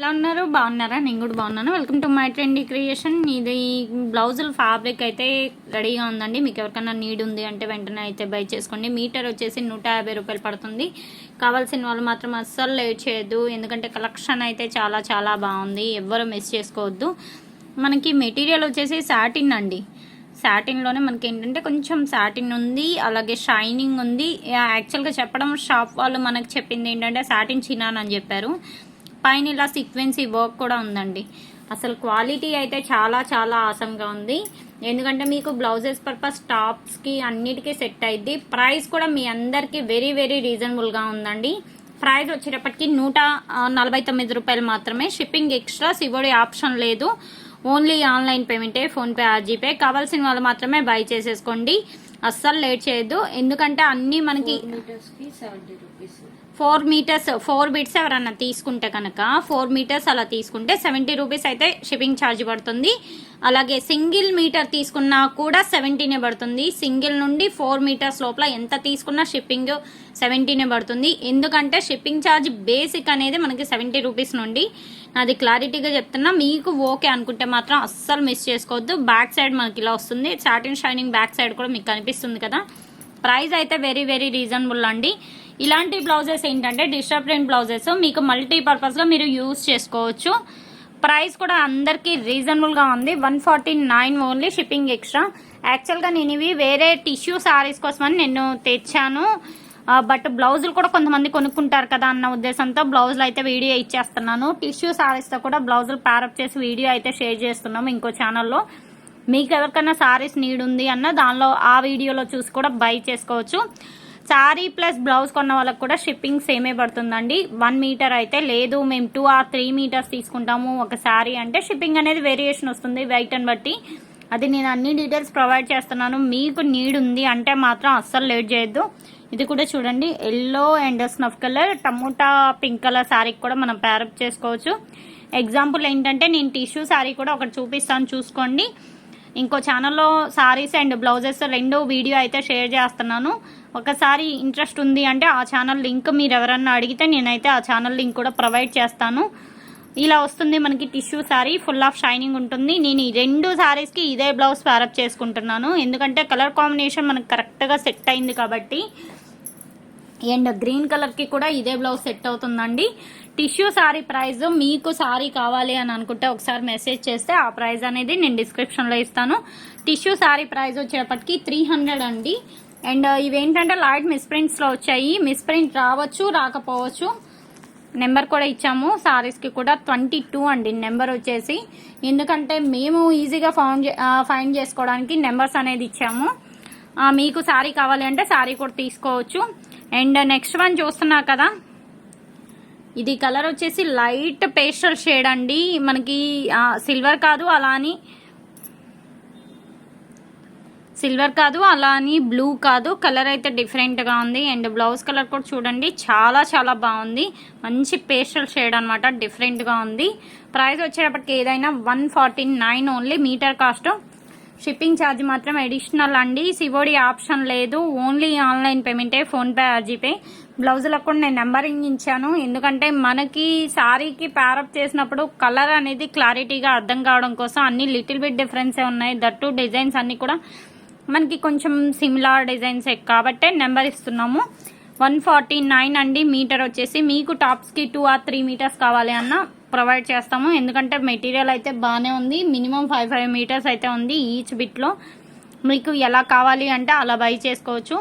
ఎలా ఉన్నారు? బాగున్నారా? నేను కూడా బాగున్నాను. Welcome to my trendy creation ఇది బ్లౌజుల ఫ్యాబ్రిక్ అయితే రెడీగా ఉందండి. మీకు ఎవరికైనా నీడ్ ఉంది అంటే వెంటనే అయితే బై చేసుకోండి. మీటర్ వచ్చేసి నూట యాభై రూపాయలు పడుతుంది. కావాల్సిన వాళ్ళు మాత్రం అస్సలు లేట్ చేయొద్దు. ఎందుకంటే కలెక్షన్ అయితే చాలా చాలా బాగుంది. ఎవ్వరు మిస్ చేసుకోవద్దు. మనకి మెటీరియల్ వచ్చేసి సాటిన్ అండి. సాటిన్లోనే మనకి ఏంటంటే కొంచెం సాటిన్ ఉంది. అలాగే షైనింగ్ ఉంది. యాక్చువల్గా చెప్పడం షాప్ వాళ్ళు మనకు చెప్పింది ఏంటంటే సాటిన్ చినాన్ అని చెప్పారు. పైన ఇలా సీక్వెన్సీ వర్క్ కూడా ఉందండి. అసలు క్వాలిటీ అయితే చాలా చాలా ఆసంగా ఉంది. ఎందుకంటే మీకు బ్లౌజెస్ పర్పస్ టాప్స్కి అన్నిటికీ సెట్ అయింది ప్రైస్ కూడా మీ అందరికీ వెరీ వెరీ రీజనబుల్గా ఉందండి. ప్రైస్ వచ్చేటప్పటికి నూట నలభై తొమ్మిది రూపాయలు మాత్రమే. షిప్పింగ్ ఎక్స్ట్రా ఇవ్వడే ఆప్షన్ లేదు. ఓన్లీ ఆన్లైన్ పేమెంటే ఫోన్పే జీపే కావాల్సిన వాళ్ళు మాత్రమే బై చేసేసుకోండి. అస్సలు లేట్ చేయొద్దు. ఎందుకంటే అన్నీ మనకి ఫోర్ మీటర్స్ ఫోర్ బిట్స్ ఎవరన్నా తీసుకుంటే కనుక ఫోర్ మీటర్స్ అలా తీసుకుంటే సెవెంటీ రూపీస్ అయితే షిప్పింగ్ ఛార్జ్ పడుతుంది. అలాగే సింగిల్ మీటర్ తీసుకున్నా కూడా సెవెంటీనే పడుతుంది. సింగిల్ నుండి ఫోర్ మీటర్స్ లోపల ఎంత తీసుకున్నా షిప్పింగ్ సెవెంటీనే పడుతుంది. ఎందుకంటే షిప్పింగ్ ఛార్జ్ బేసిక్ అనేది మనకి సెవెంటీ రూపీస్ నుండి అది క్లారిటీగా చెప్తున్నా మీకు ఓకే అనుకుంటే మాత్రం అస్సలు మిస్ చేసుకోవద్దు. బ్యాక్ సైడ్ మనకి ఇలా వస్తుంది. సాటిన్ షైనింగ్ బ్యాక్ సైడ్ కూడా మీకు కనిపిస్తుంది కదా. ప్రైస్ అయితే వెరీ వెరీ రీజనబుల్ అండి. ఇలాంటి బ్లౌజెస్ ఏంటంటే డిస్టర్బ్ ప్రింట్ బ్లౌజెస్. మీకు మల్టీపర్పస్గా మీరు యూజ్ చేసుకోవచ్చు. ప్రైస్ కూడా అందరికీ రీజనబుల్గా ఉంది. One forty nine only shipping extra యాక్చువల్గా నేను ఇవి వేరే టిష్యూ సారీస్ కోసమని నేను తెచ్చాను. బట్ బ్లౌజులు కూడా కొంతమంది కొనుక్కుంటారు కదా అన్న ఉద్దేశంతో బ్లౌజులు అయితే వీడియో ఇచ్చేస్తున్నాను. టిష్యూ సారీస్తో కూడా బ్లౌజులు ప్యారప్ చేసి వీడియో అయితే షేర్ చేస్తున్నాము ఇంకో ఛానల్లో మీకు ఎవరికైనా సారీస్ నీడ్ ఉంది అన్న దానిలో ఆ వీడియోలో చూసి కూడా బై చేసుకోవచ్చు. శారీ ప్లస్ బ్లౌజ్ కొన్న వాళ్ళకి కూడా షిప్పింగ్ సేమే పడుతుందండి. వన్ మీటర్ అయితే లేదు. మేము టూ ఆర్ త్రీ మీటర్స్ తీసుకుంటాము ఒక శారీ అంటే షిప్పింగ్ అనేది వేరియేషన్ వస్తుంది వెయిట్ బట్టి. అది నేను అన్ని డీటెయిల్స్ ప్రొవైడ్ చేస్తున్నాను. మీకు నీడ్ ఉంది అంటే మాత్రం అస్సలు లేట్ చేయొద్దు. ఇది కూడా చూడండి. Yellow and snuff colour tomato pink colour శారీకి కూడా మనం ప్యారప్ చేసుకోవచ్చు. ఎగ్జాంపుల్ ఏంటంటే నేను టిష్యూ శారీ కూడా ఒకటి చూపిస్తాను చూసుకోండి. ఇంకో ఛానల్లో సారీస్ అండ్ బ్లౌజెస్ రెండు వీడియో అయితే షేర్ చేస్తున్నాను. ఒకసారి ఇంట్రెస్ట్ ఉంది అంటే ఆ ఛానల్ లింక్ మీరు ఎవరన్నా అడిగితే నేనైతే ఆ ఛానల్ లింక్ కూడా ప్రొవైడ్ చేస్తాను. ఇలా వస్తుంది మనకి tissue sari full of shining ఉంటుంది. నేను ఈ రెండు శారీస్కి ఇదే బ్లౌజ్ ప్యారప్ చేసుకుంటున్నాను. ఎందుకంటే కలర్ కాంబినేషన్ మనకు కరెక్ట్గా సెట్ అయింది కాబట్టి అండ్ గ్రీన్ కలర్కి కూడా ఇదే బ్లౌజ్ సెట్ అవుతుందండి. టిష్యూ సారీ ప్రైస్ మీకు సారీ కావాలి అని అనుకుంటే ఒకసారి మెసేజ్ చేస్తే ఆ ప్రైస్ అనేది నేను డిస్క్రిప్షన్లో ఇస్తాను. టిష్యూ సారీ ప్రైస్ వచ్చేటప్పటికి త్రీ హండ్రెడ్ అండి. అండ్ ఇవేంటంటే లైట్ మిస్ప్రింట్స్లో వచ్చాయి. మిస్ప్రింట్ రావచ్చు రాకపోవచ్చు. నెంబర్ కూడా ఇచ్చాము. సారీస్కి కూడా ట్వంటీ టూ అండి నెంబర్ వచ్చేసి. ఎందుకంటే మేము ఈజీగా ఫౌండ్ ఫైండ్ చేసుకోవడానికి నెంబర్స్ అనేది ఇచ్చాము. మీకు సారీ కావాలి అంటే సారీ కూడా తీసుకోవచ్చు. అండ్ నెక్స్ట్ వన్ చూస్తున్నా కదా. ఇది కలర్ వచ్చేసి లైట్ పేస్టల్ షేడ్ అండి. మనకి సిల్వర్ కాదు అలా అని సిల్వర్ కాదు అలా అని బ్లూ కాదు. కలర్ అయితే డిఫరెంట్గా ఉంది. అండ్ బ్లౌజ్ కలర్ కూడా చూడండి. చాలా చాలా బాగుంది. మంచి పేస్టల్ షేడ్ అనమాట డిఫరెంట్గా ఉంది. ప్రైస్ వచ్చేటప్పటికి ఏదైనా one forty nine only meter cost shipping charge మాత్రం అడిషనల్ అండి. సివోడి ఆప్షన్ లేదు. ఓన్లీ ఆన్లైన్ పేమెంటే ఫోన్పే ఆర్జీపే బ్లౌజులకు కూడా నేను నెంబరింగ్ ఇచ్చాను. ఎందుకంటే మనకి శారీకి ప్యారప్ చేసినప్పుడు కలర్ అనేది క్లారిటీగా అర్థం కావడం కోసం అన్ని లిటిల్ బిట్ డిఫరెన్సే ఉన్నాయి. దట్టు డిజైన్స్ అన్నీ కూడా మనకి కొంచెం సిమిలార్ డిజైన్స్. కాబట్టే నెంబర్ ఇస్తున్నాము. వన్ ఫార్టీ నైన్ అండి మీటర్ వచ్చేసి. మీకు టాప్స్కి టూ ఆర్ త్రీ మీటర్స్ కావాలి అన్న ప్రొవైడ్ చేస్తాము. ఎందుకంటే మెటీరియల్ అయితే బాగానే ఉంది. మినిమం ఫైవ్ ఫైవ్ మీటర్స్ అయితే ఉంది ఈచ్ బిట్లో మీకు ఎలా కావాలి అంటే అలా బై చేసుకోవచ్చు.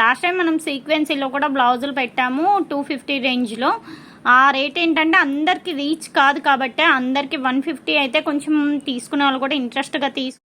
లాస్ట్ టైం మనం సీక్వెన్సీలో కూడా బ్లౌజులు పెట్టాము టూ ఫిఫ్టీ రేంజ్లో ఆ రేట్ ఏంటంటే అందరికి రీచ్ కాదు కాబట్టి అందరికీ వన్ ఫిఫ్టీ అయితే కొంచెం తీసుకునే వాళ్ళు కూడా ఇంట్రెస్ట్గా తీసుకు